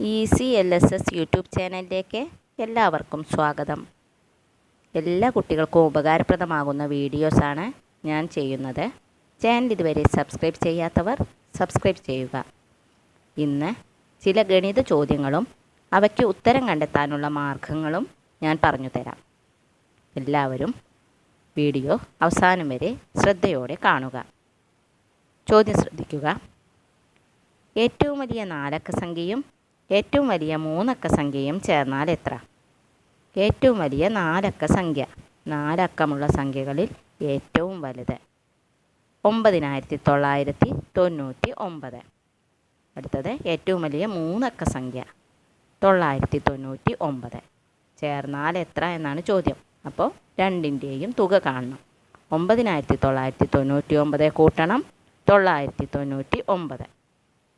Easy L S S YouTube ചാനലിലേക്ക് എല്ലാവർക്കും സ്വാഗതം. എല്ലാ കുട്ടികൾക്കും ഉപകാരപ്രദമാകുന്ന വീഡിയോസാണ് ഞാൻ ചെയ്യുന്നത്. ചാനൽ ഇതുവരെ സബ്സ്ക്രൈബ് ചെയ്യാത്തവർ സബ്സ്ക്രൈബ് ചെയ്യുക. ഇന്ന് ചില ഗണിത ചോദ്യങ്ങളും അവയ്ക്ക് ഉത്തരം കണ്ടെത്താനുള്ള മാർഗങ്ങളും ഞാൻ പറഞ്ഞു തരാം. എല്ലാവരും വീഡിയോ അവസാനം വരെ ശ്രദ്ധയോടെ കാണുക. ചോദ്യം ശ്രദ്ധിക്കുക. ഏറ്റവും വലിയ നാലക്ക സംഖ്യയും ഏറ്റവും വലിയ മൂന്നക്ക സംഖ്യയും ചേർന്നാൽ എത്ര? ഏറ്റവും വലിയ നാലക്ക സംഖ്യ. നാലക്കമുള്ള സംഖ്യകളിൽ ഏറ്റവും വലുത്. ഒമ്പതിനായിരത്തി തൊള്ളായിരത്തി തൊണ്ണൂറ്റി ഒമ്പത് അടുത്തത് ഏറ്റവും വലിയ മൂന്നക്ക സംഖ്യ. തൊള്ളായിരത്തി തൊണ്ണൂറ്റി ഒമ്പത് ചേർന്നാൽ എത്ര എന്നാണ് ചോദ്യം. അപ്പോൾ രണ്ടിന്റെയും തുക കാണണം. ഒമ്പതിനായിരത്തി തൊള്ളായിരത്തി തൊണ്ണൂറ്റി ഒമ്പത് കൂട്ടണം. തൊള്ളായിരത്തി തൊണ്ണൂറ്റി ഒമ്പത്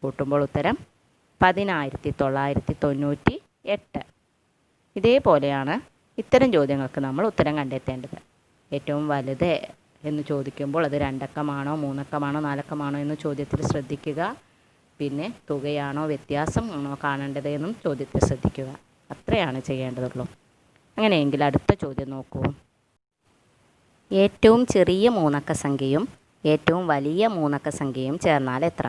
കൂട്ടുമ്പോൾ ഉത്തരം പതിനായിരത്തി തൊള്ളായിരത്തി തൊണ്ണൂറ്റി എട്ട് ഇതേപോലെയാണ് ഇത്തരം ചോദ്യങ്ങൾക്ക് നമ്മൾ ഉത്തരം കണ്ടെത്തേണ്ടത്. ഏറ്റവും വലുത് എന്ന് ചോദിക്കുമ്പോൾ അത് രണ്ടക്കമാണോ മൂന്നക്കമാണോ നാലക്കമാണോ എന്ന് ചോദ്യത്തിൽ ശ്രദ്ധിക്കുക. പിന്നെ തുകയാണോ വ്യത്യാസം ആണോ കാണേണ്ടത് എന്നും ചോദ്യത്തിൽ ശ്രദ്ധിക്കുക. അത്രയാണ് ചെയ്യേണ്ടതുള്ളൂ. അങ്ങനെയെങ്കിൽ അടുത്ത ചോദ്യം നോക്കൂ. ഏറ്റവും ചെറിയ മൂന്നക്ക സംഖ്യയും ഏറ്റവും വലിയ മൂന്നക്ക സംഖ്യയും ചേർന്നാൽ എത്ര?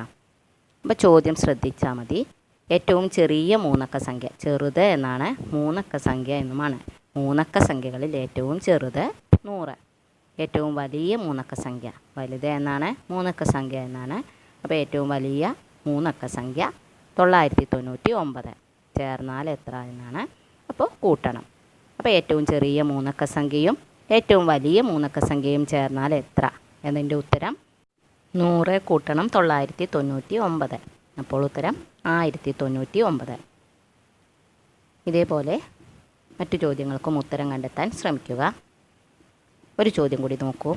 അപ്പോൾ ചോദ്യം ശ്രദ്ധിച്ചാൽ മതി. ഏറ്റവും ചെറിയ മൂന്നക്ക സംഖ്യ. ചെറുത് എന്നാണ് മൂന്നക്ക സംഖ്യ എന്നുമാണ്. മൂന്നക്ക സംഖ്യകളിൽ ഏറ്റവും ചെറുത് നൂറ്. ഏറ്റവും വലിയ മൂന്നക്ക സംഖ്യ. വലുത് എന്നാണ് മൂന്നക്ക സംഖ്യ എന്നാണ്. അപ്പോൾ ഏറ്റവും വലിയ മൂന്നക്ക സംഖ്യ തൊള്ളായിരത്തി തൊണ്ണൂറ്റി ഒമ്പത് ചേർന്നാൽ എത്ര എന്നാണ്? അപ്പോൾ കൂട്ടണം. അപ്പോൾ ഏറ്റവും ചെറിയ മൂന്നക്ക സംഖ്യയും ഏറ്റവും വലിയ മൂന്നക്ക സംഖ്യയും ചേർന്നാൽ എത്ര? എന്നതിന്റെ ഉത്തരം നൂറ് കൂട്ടണം തൊള്ളായിരത്തി തൊണ്ണൂറ്റി ഒമ്പത് അപ്പോൾ ഉത്തരം ആയിരത്തി തൊണ്ണൂറ്റി ഒമ്പത് ഇതേപോലെ മറ്റു ചോദ്യങ്ങൾക്കും ഉത്തരം കണ്ടെത്താൻ ശ്രമിക്കുക. ഒരു ചോദ്യം കൂടി നോക്കൂ.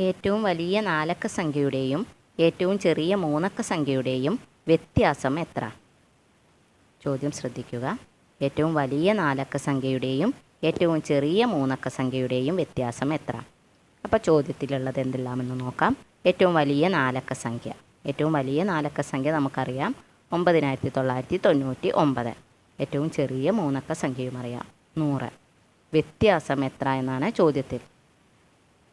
ഏറ്റവും വലിയ നാലക്ക സംഖ്യയുടെയും ഏറ്റവും ചെറിയ മൂന്നക്ക സംഖ്യയുടെയും വ്യത്യാസം എത്ര? ചോദ്യം ശ്രദ്ധിക്കുക. ഏറ്റവും വലിയ നാലക്ക സംഖ്യയുടെയും ഏറ്റവും ചെറിയ മൂന്നക്ക സംഖ്യയുടെയും വ്യത്യാസം എത്ര? അപ്പോൾ ചോദ്യത്തിലുള്ളത് എന്തെല്ലാമെന്ന് നോക്കാം. ഏറ്റവും വലിയ നാലക്ക സംഖ്യ. ഏറ്റവും വലിയ നാലക്ക സംഖ്യ നമുക്കറിയാം. ഒമ്പതിനായിരത്തി തൊള്ളായിരത്തി തൊണ്ണൂറ്റി ഒമ്പത് ഏറ്റവും ചെറിയ മൂന്നക്ക സംഖ്യയും അറിയാം. നൂറ്. വ്യത്യാസം എത്ര എന്നാണ് ചോദ്യത്തിൽ.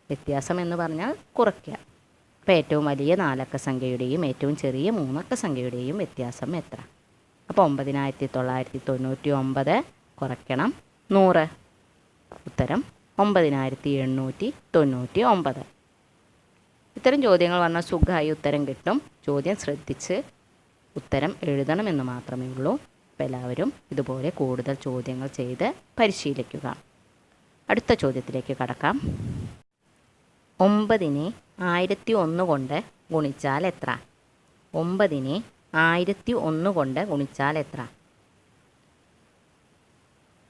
വ്യത്യാസം എന്ന് പറഞ്ഞാൽ കുറയ്ക്കുക. അപ്പോൾ ഏറ്റവും വലിയ നാലക്ക സംഖ്യയുടെയും ഏറ്റവും ചെറിയ മൂന്നക്ക സംഖ്യയുടെയും വ്യത്യാസം എത്ര? അപ്പോൾ ഒമ്പതിനായിരത്തി തൊള്ളായിരത്തി തൊണ്ണൂറ്റി ഒമ്പത് കുറയ്ക്കണം. നൂറ്. ഉത്തരം ഒമ്പതിനായിരത്തി എണ്ണൂറ്റി തൊണ്ണൂറ്റി ഒമ്പത് ഇത്തരം ചോദ്യങ്ങൾ വന്നാൽ സുഖമായി ഉത്തരം കിട്ടും. ചോദ്യം ശ്രദ്ധിച്ച് ഉത്തരം എഴുതണമെന്ന് മാത്രമേ ഉള്ളൂ. അപ്പോൾ എല്ലാവരും ഇതുപോലെ കൂടുതൽ ചോദ്യങ്ങൾ ചെയ്ത് പരിശീലിക്കുക. അടുത്ത ചോദ്യത്തിലേക്ക് കടക്കാം. ഒമ്പതിനെ ആയിരത്തി ഒന്ന് കൊണ്ട് ഗുണിച്ചാൽ എത്ര? ഒമ്പതിനെ ആയിരത്തി ഒന്ന് കൊണ്ട് ഗുണിച്ചാൽ എത്ര?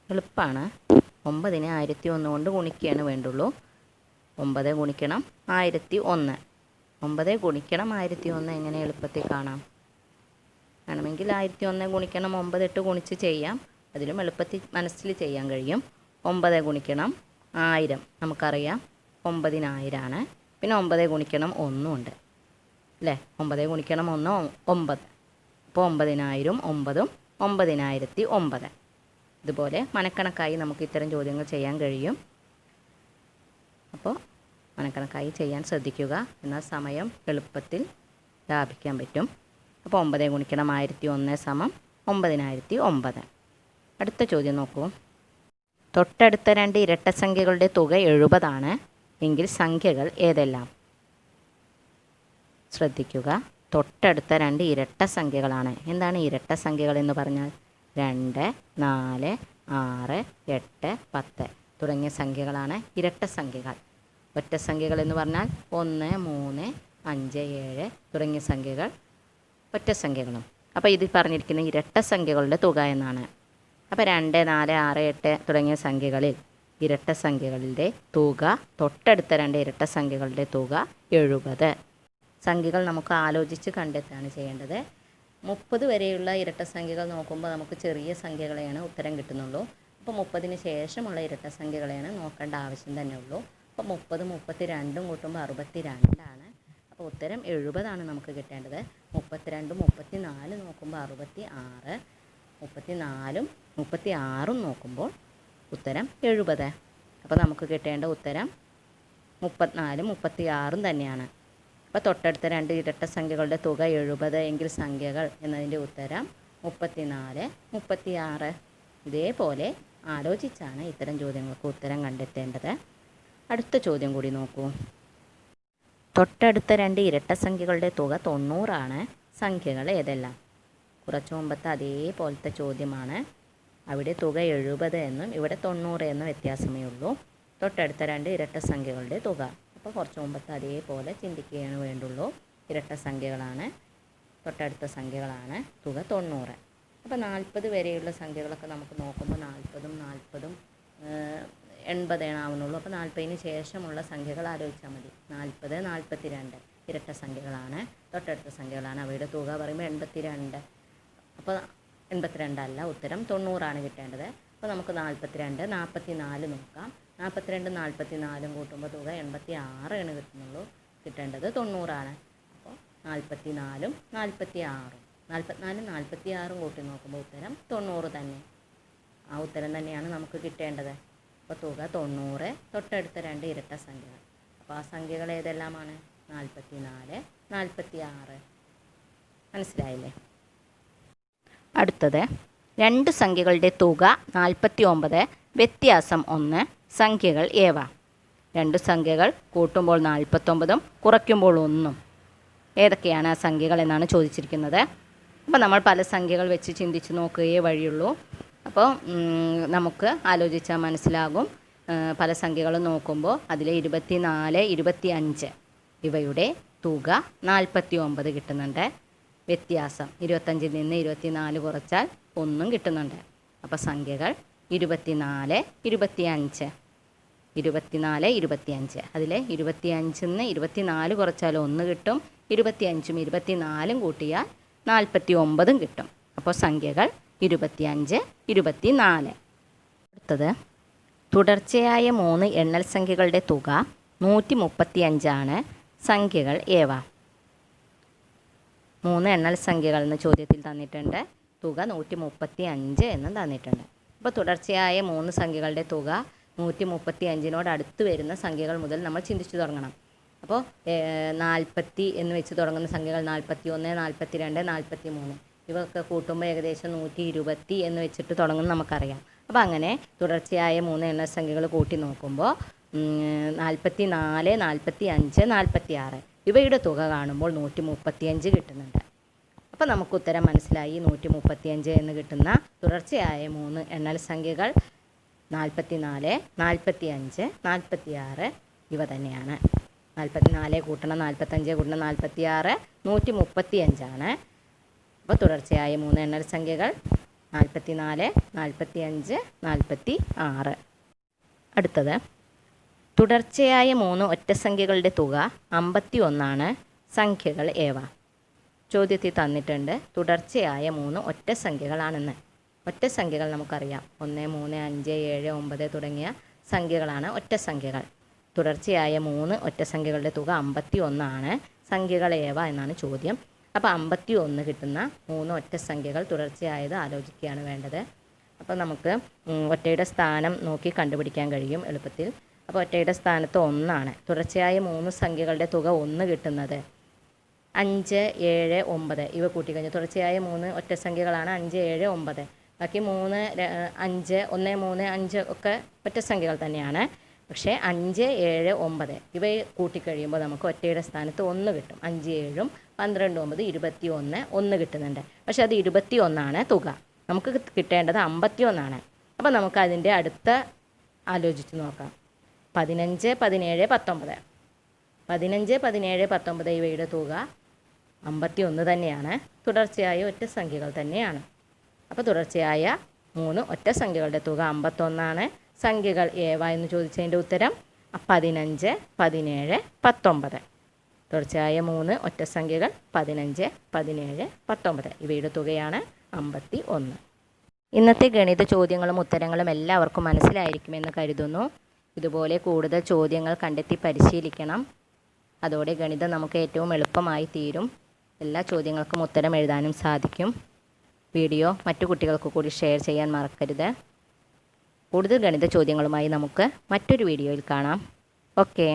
എളുപ്പമാണ് ഒമ്പതിനെ ആയിരത്തി ഒന്ന് കൊണ്ട് ഗുണിക്കുകയാണ് വേണ്ടുള്ളൂ. ഒമ്പത് ഗുണിക്കണം ആയിരത്തി ഒന്ന്. ഒമ്പത് ഗുണിക്കണം ആയിരത്തി ഒന്ന് എങ്ങനെ എളുപ്പത്തിൽ കാണാം? വേണമെങ്കിൽ ആയിരത്തി ഒന്ന് ഗുണിക്കണം ഒമ്പത് എട്ട് ഗുണിച്ച് ചെയ്യാം. അതിലും എളുപ്പത്തിൽ മനസ്സിൽ ചെയ്യാൻ കഴിയും. ഒമ്പത് ഗുണിക്കണം ആയിരം. നമുക്കറിയാം ഒമ്പതിനായിരമാണ് പിന്നെ ഒമ്പത് ഗുണിക്കണം ഒന്നും ഉണ്ട്. അല്ലേ? ഒമ്പത് ഗുണിക്കണം ഒന്ന് ഒമ്പത്. അപ്പോൾ ഒമ്പതിനായിരം ഒമ്പതും ഒമ്പതിനായിരത്തി ഒമ്പത്. ഇതുപോലെ മനക്കണക്കായി നമുക്ക് ഇത്തരം ചോദ്യങ്ങൾ ചെയ്യാൻ കഴിയും. അപ്പോൾ മനക്കണക്കായി ചെയ്യാൻ ശ്രദ്ധിക്കുക. എന്നാൽ സമയം എളുപ്പത്തിൽ ലാഭിക്കാൻ പറ്റും. അപ്പോൾ ഒമ്പത് ഗുണിക്കണം ആയിരത്തി ഒന്ന് സമം ഒമ്പതിനായിരത്തി ഒമ്പത്. അടുത്ത ചോദ്യം നോക്കൂ. തൊട്ടടുത്ത രണ്ട് ഇരട്ട സംഖ്യകളുടെ തുക എഴുപതാണ്. എങ്കിൽ സംഖ്യകൾ ഏതെല്ലാം? ശ്രദ്ധിക്കുക. തൊട്ടടുത്ത രണ്ട് ഇരട്ട സംഖ്യകളാണ്. എന്താണ് ഇരട്ട സംഖ്യകൾ എന്ന് പറഞ്ഞാൽ? രണ്ട് നാല് ആറ് എട്ട് പത്ത്. തുടങ്ങിയ സംഖ്യകളാണ് ഇരട്ട സംഖ്യകൾ. ഒറ്റ സംഖ്യകൾ എന്ന് പറഞ്ഞാൽ ഒന്ന് മൂന്ന് അഞ്ച് ഏഴ് തുടങ്ങിയ സംഖ്യകൾ ഒറ്റ സംഖ്യകളും. അപ്പോൾ ഇത് പറഞ്ഞിരിക്കുന്ന ഇരട്ട സംഖ്യകളുടെ തുക എന്നാണ്. അപ്പോൾ രണ്ട് നാല് ആറ് എട്ട് തുടങ്ങിയ സംഖ്യകളിൽ ഇരട്ട സംഖ്യകളുടെ തുക തൊട്ടടുത്ത രണ്ട് ഇരട്ട സംഖ്യകളുടെ തുക എഴുപത്. സംഖ്യകൾ നമുക്ക് ആലോചിച്ച് കണ്ടെത്താണ് ചെയ്യേണ്ടത്. മുപ്പത് വരെയുള്ള ഇരട്ട സംഖ്യകൾ നോക്കുമ്പോൾ നമുക്ക് ചെറിയ സംഖ്യകളെയാണ് ഉത്തരം കിട്ടുന്നുള്ളൂ. അപ്പോൾ മുപ്പതിന് ശേഷമുള്ള ഇരട്ട സംഖ്യകളെയാണ് നോക്കേണ്ട ആവശ്യം തന്നെ ഉള്ളൂ. അപ്പോൾ മുപ്പത് മുപ്പത്തി രണ്ടും കൂട്ടുമ്പോൾ അറുപത്തി രണ്ടാണ് അപ്പോൾ ഉത്തരം എഴുപതാണ് നമുക്ക് കിട്ടേണ്ടത്. മുപ്പത്തിരണ്ടും മുപ്പത്തി നാല് നോക്കുമ്പോൾ അറുപത്തി ആറ് മുപ്പത്തി നാലും മുപ്പത്തി ആറും നോക്കുമ്പോൾ ഉത്തരം എഴുപത്. അപ്പോൾ നമുക്ക് കിട്ടേണ്ട ഉത്തരം മുപ്പത്തിനാലും മുപ്പത്തി ആറും തന്നെയാണ്. അപ്പോൾ തൊട്ടടുത്ത രണ്ട് ഇരട്ട സംഖ്യകളുടെ തുക എഴുപത് എങ്കിൽ സംഖ്യകൾ എന്നതിന്റെ ഉത്തരം മുപ്പത്തിനാല് മുപ്പത്തിയാറ്. ഇതേപോലെ ആലോചിച്ചാണ് ഇത്തരം ചോദ്യങ്ങൾക്ക് ഉത്തരം കണ്ടെത്തേണ്ടത്. അടുത്ത ചോദ്യം കൂടി നോക്കൂ. തൊട്ടടുത്ത രണ്ട് ഇരട്ട സംഖ്യകളുടെ തുക തൊണ്ണൂറാണ്. സംഖ്യകൾ ഏതെല്ലാം? കുറച്ച് മുമ്പത്തെ അതേപോലത്തെ ചോദ്യമാണ്. അവിടെ തുക എഴുപത് എന്നും ഇവിടെ തൊണ്ണൂറ് എന്നും വ്യത്യാസമേ ഉള്ളൂ. തൊട്ടടുത്ത രണ്ട് ഇരട്ട സംഖ്യകളുടെ തുക. അപ്പോൾ കുറച്ച് മുമ്പത്തെ അതേപോലെ ചിന്തിക്കുകയാണ് വേണ്ടുള്ളൂ. ഇരട്ട സംഖ്യകളാണ്. തൊട്ടടുത്ത സംഖ്യകളാണ് തുക തൊണ്ണൂറ്. അപ്പോൾ നാൽപ്പത് വരെയുള്ള സംഖ്യകളൊക്കെ നമുക്ക് നോക്കുമ്പോൾ നാൽപ്പതും നാൽപ്പതും എൺപതേണ് ആവുന്നുള്ളൂ. അപ്പോൾ നാൽപ്പതിന് ശേഷമുള്ള സംഖ്യകൾ ആലോചിച്ചാൽ മതി. നാൽപ്പത് നാൽപ്പത്തി രണ്ട് ഇരട്ട സംഖ്യകളാണ്. തൊട്ടടുത്ത സംഖ്യകളാണ്. അവയുടെ തുക പറയുമ്പോൾ എൺപത്തി രണ്ട് അപ്പോൾ എൺപത്തിരണ്ടല്ല ഉത്തരം തൊണ്ണൂറാണ് കിട്ടേണ്ടത്. അപ്പോൾ നമുക്ക് നാൽപ്പത്തിരണ്ട് നാൽപ്പത്തി നാല് നോക്കാം. നാൽപ്പത്തിരണ്ട് നാൽപ്പത്തി നാലും കൂട്ടുമ്പോൾ തുക എൺപത്തി ആറാണ് കിട്ടുന്നുള്ളൂ കിട്ടേണ്ടത് തൊണ്ണൂറാണ്. അപ്പോൾ നാൽപ്പത്തി നാലും നാൽപ്പത്തി ആറും നാൽപ്പത്തിനാലും നാൽപ്പത്തി ആറും കൂട്ടി നോക്കുമ്പോൾ ഉത്തരം തൊണ്ണൂറ് തന്നെ. ആ ഉത്തരം തന്നെയാണ് നമുക്ക് കിട്ടേണ്ടത്. അപ്പോൾ തുക തൊണ്ണൂറ് തൊട്ടടുത്ത രണ്ട് ഇരട്ട സംഖ്യകൾ. അപ്പോൾ ആ സംഖ്യകൾ ഏതെല്ലാമാണ്? നാൽപ്പത്തി നാല് നാൽപ്പത്തി ആറ് മനസ്സിലായില്ലേ? അടുത്തത് രണ്ട് സംഖ്യകളുടെ തുക നാൽപ്പത്തി ഒമ്പത് വ്യത്യാസം ഒന്ന് സംഖ്യകൾ ഏവ? രണ്ട് സംഖ്യകൾ കൂട്ടുമ്പോൾ നാൽപ്പത്തൊമ്പതും കുറയ്ക്കുമ്പോൾ ഒന്നും. ഏതൊക്കെയാണ് ആ സംഖ്യകൾ എന്നാണ് ചോദിച്ചിരിക്കുന്നത്. അപ്പോൾ നമ്മൾ പല സംഖ്യകൾ വെച്ച് ചിന്തിച്ച് നോക്കുകയേ വഴിയുള്ളൂ. അപ്പോൾ നമുക്ക് ആലോചിച്ചാൽ മനസ്സിലാകും. പല സംഖ്യകൾ നോക്കുമ്പോൾ അതിൽ ഇരുപത്തി നാല് ഇരുപത്തി അഞ്ച് ഇവയുടെ തുക നാൽപ്പത്തി ഒമ്പത് കിട്ടുന്നുണ്ട്. വ്യത്യാസം ഇരുപത്തഞ്ചിൽ നിന്ന് ഇരുപത്തിനാല് കുറച്ചാൽ ഒന്നും കിട്ടുന്നുണ്ട്. അപ്പോൾ സംഖ്യകൾ ഇരുപത്തിനാല് ഇരുപത്തി അഞ്ച് ഇരുപത്തിനാല് ഇരുപത്തിയഞ്ച്. അതിൽ ഇരുപത്തിയഞ്ചിൽ നിന്ന് ഇരുപത്തിനാല് കുറച്ചാൽ ഒന്ന് കിട്ടും. ഇരുപത്തിയഞ്ചും ഇരുപത്തിനാലും കൂട്ടിയാൽ നാൽപ്പത്തി ഒമ്പതും കിട്ടും. അപ്പോൾ സംഖ്യകൾ ഇരുപത്തിയഞ്ച് ഇരുപത്തിനാല്. അടുത്തത് തുടർച്ചയായ മൂന്ന് എണ്ണൽ സംഖ്യകളുടെ തുക നൂറ്റി മുപ്പത്തിയഞ്ചാണ് സംഖ്യകൾ ഏവ? മൂന്ന് എണ്ണൽ സംഖ്യകൾ എന്ന ചോദ്യത്തിൽ തന്നിട്ടുണ്ട്. തുക നൂറ്റി മുപ്പത്തി അഞ്ച് എന്ന് തന്നിട്ടുണ്ട്. അപ്പോൾ തുടർച്ചയായ മൂന്ന് സംഖ്യകളുടെ തുക നൂറ്റി മുപ്പത്തി അഞ്ചിനോട് അടുത്ത് വരുന്ന സംഖ്യകൾ മുതൽ നമ്മൾ ചിന്തിച്ചു തുടങ്ങണം. അപ്പോൾ നാൽപ്പത്തി എന്ന് വെച്ച് തുടങ്ങുന്ന സംഖ്യകൾ നാൽപ്പത്തി ഒന്ന് നാൽപ്പത്തി രണ്ട് നാൽപ്പത്തി മൂന്ന് ഇവയൊക്കെ കൂട്ടുമ്പോൾ ഏകദേശം നൂറ്റി ഇരുപത്തി എന്ന് വെച്ചിട്ട് തുടങ്ങുന്ന നമുക്കറിയാം. അപ്പോൾ അങ്ങനെ തുടർച്ചയായ മൂന്ന് എണ്ണ സംഖ്യകൾ കൂട്ടി നോക്കുമ്പോൾ നാൽപ്പത്തി നാല് നാൽപ്പത്തി അഞ്ച് നാൽപ്പത്തി ആറ് ഇവയുടെ തുക കാണുമ്പോൾ നൂറ്റി മുപ്പത്തിയഞ്ച് കിട്ടുന്നുണ്ട്. അപ്പോൾ നമുക്ക് ഉത്തരം മനസ്സിലായി നൂറ്റി മുപ്പത്തിയഞ്ച് എന്ന് കിട്ടുന്ന തുടർച്ചയായ മൂന്ന് എണ്ണൽ സംഖ്യകൾ നാൽപ്പത്തി നാല് നാൽപ്പത്തി അഞ്ച് നാൽപ്പത്തി ആറ് ഇവ തന്നെയാണ്. നാൽപ്പത്തി നാല് കൂട്ടണം നാൽപ്പത്തഞ്ച് കൂട്ടണം നാൽപ്പത്തി ആറ് നൂറ്റി മുപ്പത്തി അഞ്ചാണ് അപ്പോൾ തുടർച്ചയായ മൂന്ന് എണ്ണൽ സംഖ്യകൾ നാൽപ്പത്തി നാല് നാൽപ്പത്തി അഞ്ച് നാൽപ്പത്തി ആറ് അടുത്തത് തുടർച്ചയായ മൂന്ന് ഒറ്റ സംഖ്യകളുടെ തുക അമ്പത്തി ഒന്നാണ് സംഖ്യകൾ ഏവ. ചോദ്യത്തിൽ തന്നിട്ടുണ്ട് തുടർച്ചയായ മൂന്ന് ഒറ്റ സംഖ്യകളാണെന്ന്. ഒറ്റ സംഖ്യകൾ നമുക്കറിയാം. ഒന്ന് മൂന്ന് അഞ്ച് ഏഴ് ഒമ്പത് തുടങ്ങിയ സംഖ്യകളാണ് ഒറ്റസംഖ്യകൾ തുടർച്ചയായ മൂന്ന് ഒറ്റസംഖ്യകളുടെ തുക അമ്പത്തി ഒന്നാണ് ഏവ എന്നാണ് ചോദ്യം. അപ്പോൾ അമ്പത്തി ഒന്ന് കിട്ടുന്ന മൂന്ന് ഒറ്റസംഖ്യകൾ തുടർച്ചയായത് ആലോചിക്കുകയാണ് വേണ്ടത്. അപ്പോൾ നമുക്ക് ഒറ്റയുടെ സ്ഥാനം നോക്കി കണ്ടുപിടിക്കാൻ കഴിയും എളുപ്പത്തിൽ. അപ്പോൾ ഒറ്റയുടെ സ്ഥാനത്ത് ഒന്നാണ്. തുടർച്ചയായ മൂന്ന് സംഖ്യകളുടെ തുക ഒന്ന് കിട്ടുന്നത്. അഞ്ച് ഏഴ് ഒമ്പത്. ഇവ കൂട്ടിക്കഴിഞ്ഞു തുടർച്ചയായ മൂന്ന് ഒറ്റസംഖ്യകളാണ് അഞ്ച് ഏഴ് ഒമ്പത്. ബാക്കി മൂന്ന് അഞ്ച് ഒന്ന് മൂന്ന് അഞ്ച് ഒക്കെ ഒറ്റസംഖ്യകൾ തന്നെയാണ്. പക്ഷേ അഞ്ച് ഏഴ് ഒമ്പത്. ഇവ കൂട്ടിക്കഴിയുമ്പോൾ നമുക്ക് ഒറ്റയുടെ സ്ഥാനത്ത് ഒന്ന് കിട്ടും. അഞ്ച് ഏഴും പന്ത്രണ്ട് ഒമ്പത് ഇരുപത്തി ഒന്ന് ഒന്ന് കിട്ടുന്നുണ്ട്. പക്ഷേ അത് ഇരുപത്തി ഒന്നാണ് തുക. നമുക്ക് കിട്ടേണ്ടത് അമ്പത്തി ഒന്നാണ് അപ്പോൾ നമുക്ക് അതിന്റെ അടുത്ത ആലോചിച്ച് നോക്കാം. പതിനഞ്ച് പതിനേഴ് പത്തൊമ്പത്. പതിനഞ്ച് പതിനേഴ് പത്തൊമ്പത് ഇവയുടെ തുക അമ്പത്തി ഒന്ന് തന്നെയാണ്. തുടർച്ചയായ ഒറ്റ സംഖ്യകൾ തന്നെയാണ്. അപ്പോൾ തുടർച്ചയായ മൂന്ന് ഒറ്റ സംഖ്യകളുടെ തുക അമ്പത്തൊന്നാണ്. സംഖ്യകൾ ഏവ എന്ന് ചോദിച്ചതിന്റെ ഉത്തരം പതിനഞ്ച് പതിനേഴ് പത്തൊമ്പത്. തുടർച്ചയായ മൂന്ന് ഒറ്റ സംഖ്യകൾ പതിനഞ്ച് പതിനേഴ് പത്തൊമ്പത്. ഇവയുടെ തുകയാണ് അമ്പത്തി ഒന്ന് ഇന്നത്തെ ഗണിത ചോദ്യങ്ങളും ഉത്തരങ്ങളും എല്ലാവർക്കും മനസ്സിലായിരിക്കുമെന്ന് കരുതുന്നു. ഇതുപോലെ കൂടുതൽ ചോദ്യങ്ങൾ കണ്ടെത്തി പരിശീലിക്കണം. അതോടെ ഗണിതം നമുക്ക് ഏറ്റവും എളുപ്പമായി തീരും. എല്ലാ ചോദ്യങ്ങൾക്കും ഉത്തരം എഴുതാനും സാധിക്കും. വീഡിയോ മറ്റു കുട്ടികൾക്ക് കൂടി ഷെയർ ചെയ്യാൻ മറക്കരുത്. കൂടുതൽ ഗണിത ചോദ്യങ്ങളുമായി നമുക്ക് മറ്റൊരു വീഡിയോയിൽ കാണാം. ഓക്കെ